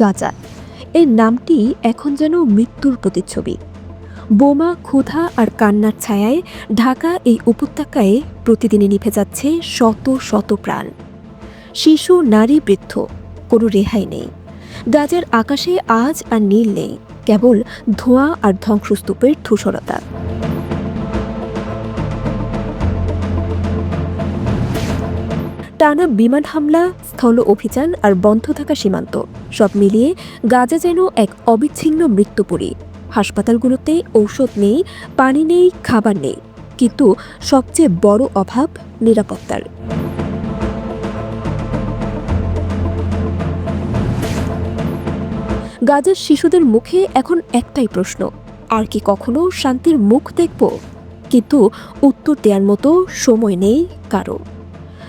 গাজা এই নামটি এখন যেন মৃত্যুর প্রতিচ্ছবি। বোমা, ক্ষুধা আর কান্নার ছায়ায় ঢাকা এই উপত্যকায় প্রতিদিনে নিভে যাচ্ছে শত শত প্রাণ। শিশু, নারী, বৃদ্ধ, কোনো রেহাই নেই। গাজার আকাশে আজ আর নীল নেই, কেবল ধোঁয়া আর ধ্বংসস্তূপের ধূসরতা। টানা বিমান হামলা, স্থল অভিযান আর বন্ধ থাকা সীমান্ত। সব মিলিয়ে গাজা যেন এক অবিচ্ছিন্ন মৃত্যুপুরী। হাসপাতালগুলোতে ঔষধ নেই, পানি নেই, খাবার নেই। কিন্তু সবচেয়ে বড় অভাব নিরাপত্তার। গাজার শিশুদের মুখে এখন একটাই প্রশ্ন, আর কি কখনো শান্তির মুখ দেখব? কিন্তু উত্তর দেওয়ার মতো সময় নেই কারও।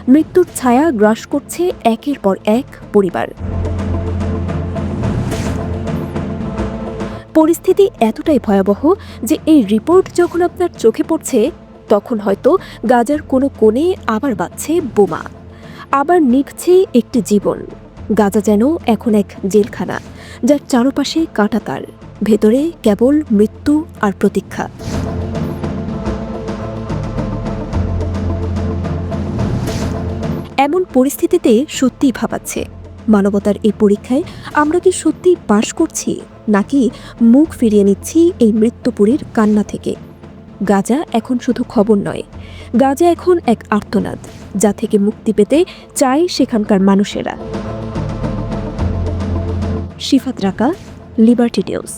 মৃত্যুর ছায়া গ্রাস করছে একের পর এক পরিবার। পরিস্থিতি এতটাই ভয়াবহ যে এই রিপোর্ট যখন আপনার চোখে পড়ছে, তখন হয়তো গাজার কোনো কোণে আবার বাজছে বোমা। আবার নিভছে একটি জীবন। গাজা যেন এখন এক জেলখানা, যার চারপাশে কাঁটাতার। ভেতরে কেবল মৃত্যু আর প্রতীক্ষা। এমন পরিস্থিতিতে সত্যিই ভাবাচ্ছে। মানবতার এই পরীক্ষায় আমরা কি সত্যি পাশ করছি, নাকি মুখ ফিরিয়ে নিচ্ছি এই মৃত্যুপুরীর কান্না থেকে? গাজা এখন শুধু খবর নয়, গাজা এখন এক আর্তনাদ, যা থেকে মুক্তি পেতে চায় সেখানকার মানুষেরা। শিফাত রাকা, লিবার্টি নিউজ।